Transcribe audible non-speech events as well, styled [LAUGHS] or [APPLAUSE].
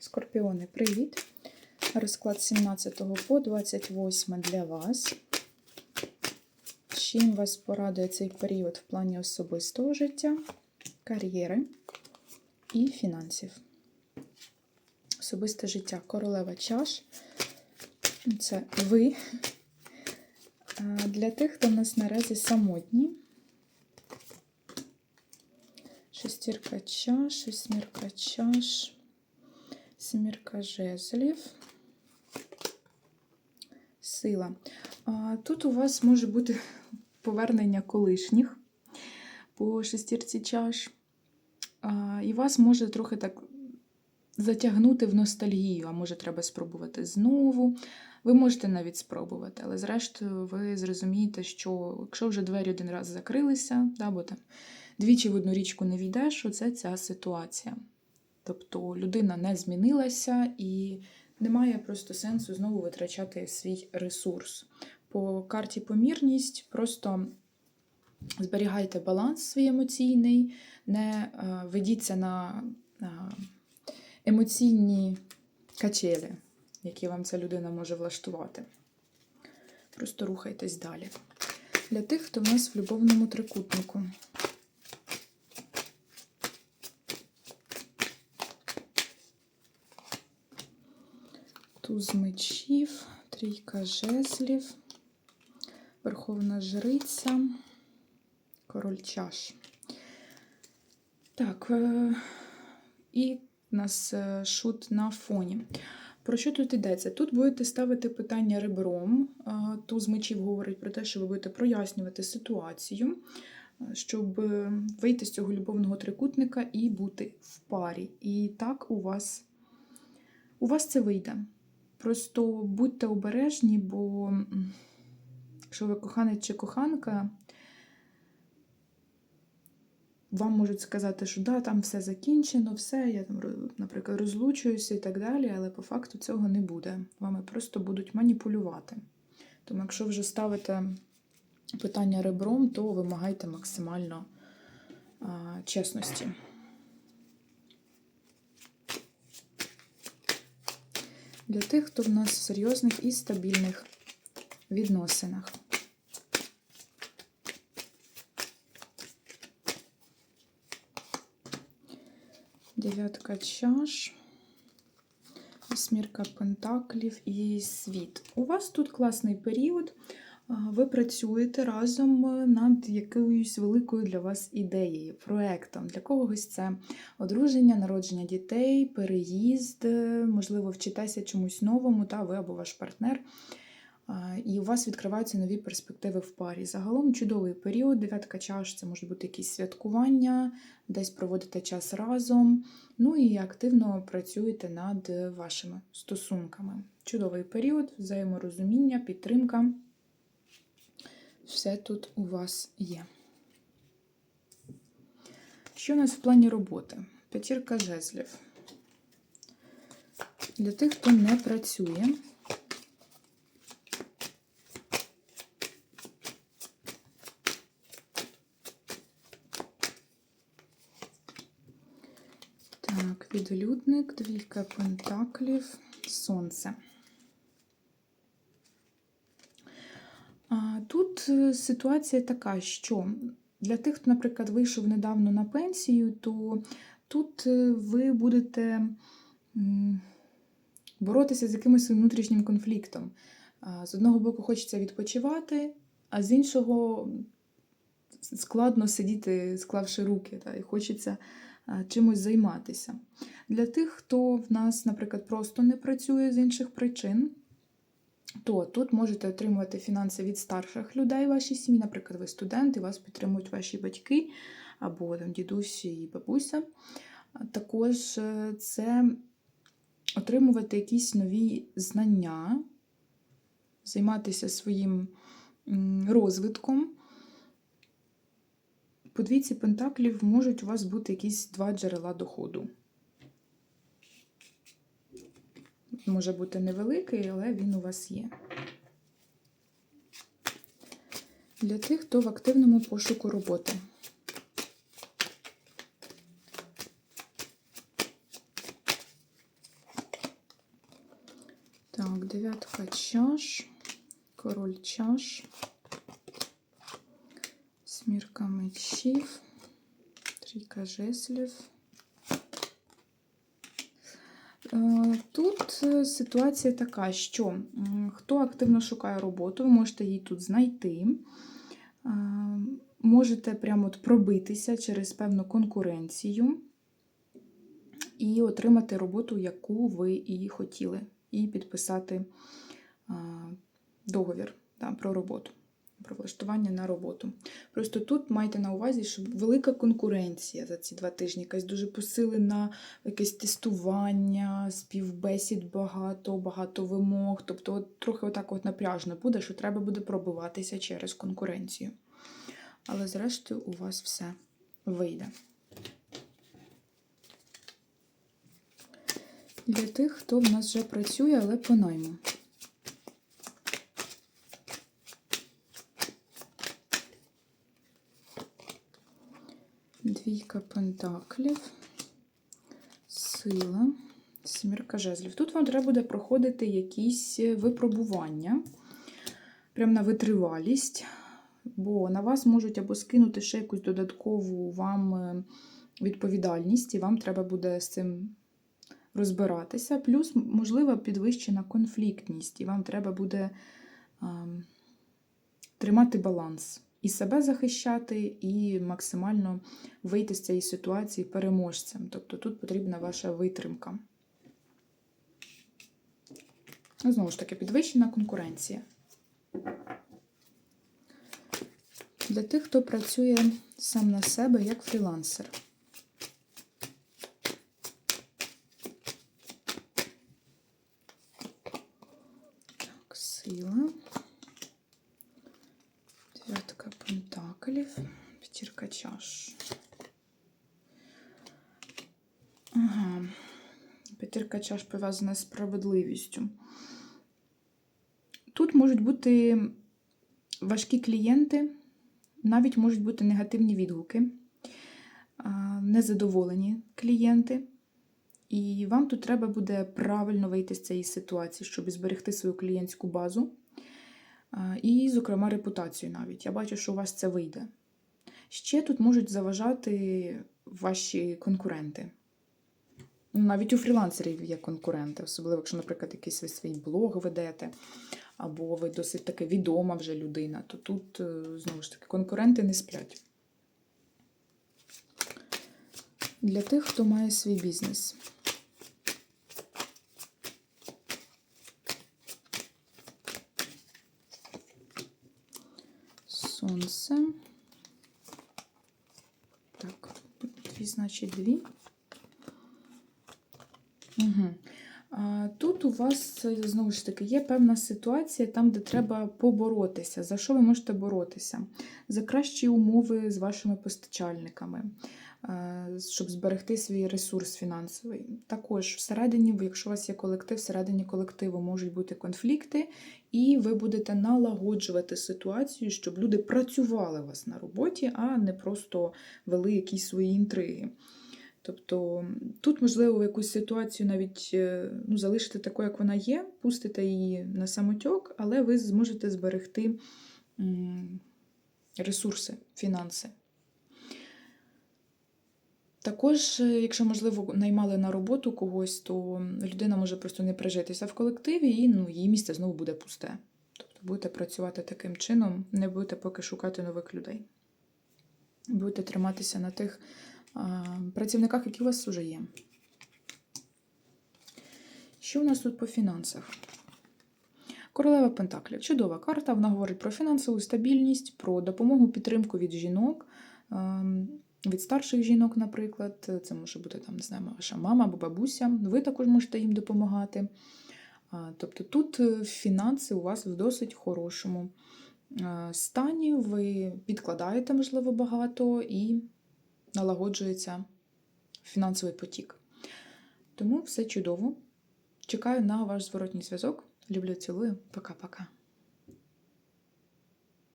Скорпіони, привіт! Розклад 17 по 28 для вас. Чим вас порадує цей період в плані особистого життя, кар'єри і фінансів? Особисте життя королева чаш. Це ви. Для тих, хто в нас наразі самотні. Шестірка чаш, восьмірка чаш, сімірка жезлів, сила. Тут у вас може бути [LAUGHS] повернення колишніх по шестірці чаш. І вас може трохи так затягнути в ностальгію, а може треба спробувати знову. Ви можете навіть спробувати, але зрештою ви зрозумієте, що якщо вже двері один раз закрилися, да, бо там двічі в одну річку не війдеш, оце ця ситуація. Тобто людина не змінилася і немає просто сенсу знову витрачати свій ресурс. По карті помірність просто зберігайте баланс свій емоційний, не е, ведіться на емоційні качелі, які вам ця людина може влаштувати. Просто рухайтесь далі. Для тих, хто в нас в любовному трикутнику. Туз мечів, трійка жезлів, Верховна Жриця, король чаш. Так, е, і у нас е, шут на фоні. Про що тут йдеться? Тут будете ставити питання ребром. Е, Туз мечів говорить про те, що ви будете прояснювати ситуацію, щоб вийти з цього любовного трикутника і бути в парі. І так у вас, у вас це вийде. Просто будьте обережні, бо якщо ви коханець чи коханка, вам можуть сказати, що да, там все закінчено, все, я там, наприклад, розлучуюся і так далі, але по факту цього не буде. Вами просто будуть маніпулювати. Тому, якщо вже ставите питання ребром, то вимагайте максимально а, чесності. Для тих, хто в нас в серйозних і стабільних відносинах. Дев'ятка чаш, восьмірка пентаклів і світ. У вас тут класний період. Ви працюєте разом над якоюсь великою для вас ідеєю, проектом. Для когось це одруження, народження дітей, переїзд, е, можливо, вчитеся чомусь новому, та ви або ваш партнер. І у вас відкриваються нові перспективи в парі. Загалом чудовий період. Дев'ятка чаш це може бути якісь святкування, десь проводите час разом. Ну і активно працюєте над вашими стосунками. Чудовий період, взаєморозуміння, підтримка. Все тут у вас є. Що у нас в плані роботи? П'ятірка жезлів. Для тих, хто не працює. Так, відлюдник, двійка пентаклів, сонце. А, Е, ситуація така, що для тих, хто, наприклад, вийшов недавно на пенсію, то тут е, ви будете боротися з якимось внутрішнім конфліктом. З одного боку, хочеться відпочивати, а з іншого складно сидіти, склавши руки, та, і хочеться чимось займатися. Для тих, хто в нас, наприклад, просто не працює з інших причин, то тут можете отримувати фінанси від старших людей вашій сім'ї. Наприклад, ви студент, і вас підтримують ваші батьки або там, дідусь і бабуся. Також е, це отримувати якісь нові знання, займатися своїм розвитком. По двійці пентаклів можуть у вас бути якісь два джерела доходу. Може бути невеликий, але він у вас є. Для тих, хто в активному пошуку роботи. Так, дев'ятка чаш, король чаш, смірка мечів, трійка жезлів. Е, Тут е, ситуація така, що хто активно шукає роботу, ви можете її тут знайти. Е, Можете прямо от пробитися через певну конкуренцію і отримати роботу, яку ви і хотіли, і підписати договір да, про роботу, про влаштування на роботу. Просто тут майте на увазі, що велика конкуренція за ці два тижні, якась дуже посилена якесь тестування, співбесід багато, багато вимог. Тобто, от, трохи отак от напряжно буде, що треба буде пробиватися через конкуренцію. Але зрештою у вас все вийде. Для тих, хто в нас вже працює, але по найму. Двійка пентаклів, сила, сімірка жезлів. Тут вам треба буде проходити якісь випробування, прямо на витривалість, бо на вас можуть або скинути ще якусь додаткову вам е, відповідальність, і вам треба буде з цим розбиратися. Плюс, можливо, підвищена конфліктність, і вам треба буде а, тримати баланс. І себе захищати, і максимально вийти з цієї ситуації переможцем. Тобто тут потрібна ваша витримка. Ну, Знову ж таки, підвищена конкуренція. Для тих, хто працює сам на себе як фрілансер. Так, сила. Дев'ятка пентаклів, п'ятірка чаш. Ага. П'ятірка чаш пов'язана з справедливістю. Тут можуть бути важкі клієнти, навіть можуть бути негативні відгуки, незадоволені клієнти. І вам тут треба буде правильно вийти з цієї ситуації, щоб зберегти свою клієнтську базу. А, І, зокрема, репутацію навіть. Я бачу, що у вас це вийде. Ще тут можуть заважати ваші конкуренти. Ну, Навіть у фрілансерів є конкуренти, особливо, якщо, наприклад, якийсь ви свій блог ведете, або ви досить таки відома вже людина, то тут, е, знову ж таки, конкуренти не сплять. Для тих, хто має свій бізнес. Сонце. Так, дві, значить, дві. Угу. Тут у вас знову ж таки є певна ситуація, там, де треба поборотися. За що ви можете боротися? За кращі умови з вашими постачальниками, щоб зберегти свій ресурс фінансовий. Також всередині, якщо у вас є колектив, всередині колективу можуть бути конфлікти, і ви будете налагоджувати ситуацію, щоб люди працювали у вас на роботі, а не просто вели якісь свої інтриги. Тобто тут, можливо, якусь ситуацію навіть е, ну, залишити такою, як вона є, пустите її на самотьок, але ви зможете зберегти ресурси, фінанси. Також, е, якщо, можливо, наймали на роботу когось, то людина може просто не прижитися в колективі, і ну, її місце знову буде пусте. Тобто будете працювати таким чином, не будете поки шукати нових людей. Будете триматися на тих а, працівниках, які у вас вже є. Що у нас тут по фінансах? Королева Пентаклів. Чудова карта. Вона говорить про фінансову стабільність, про допомогу, підтримку від жінок, ем, від старших жінок, наприклад. Це може бути там, не знаю, ваша мама або бабуся. Ви також можете їм допомагати. Тобто тут е, фінанси у вас в досить хорошому е, стані. Ви підкладаєте, можливо, багато і налагоджується фінансовий потік. Тому все чудово. Чекаю на ваш зворотній зв'язок. Люблю, цілую. Пока-пока.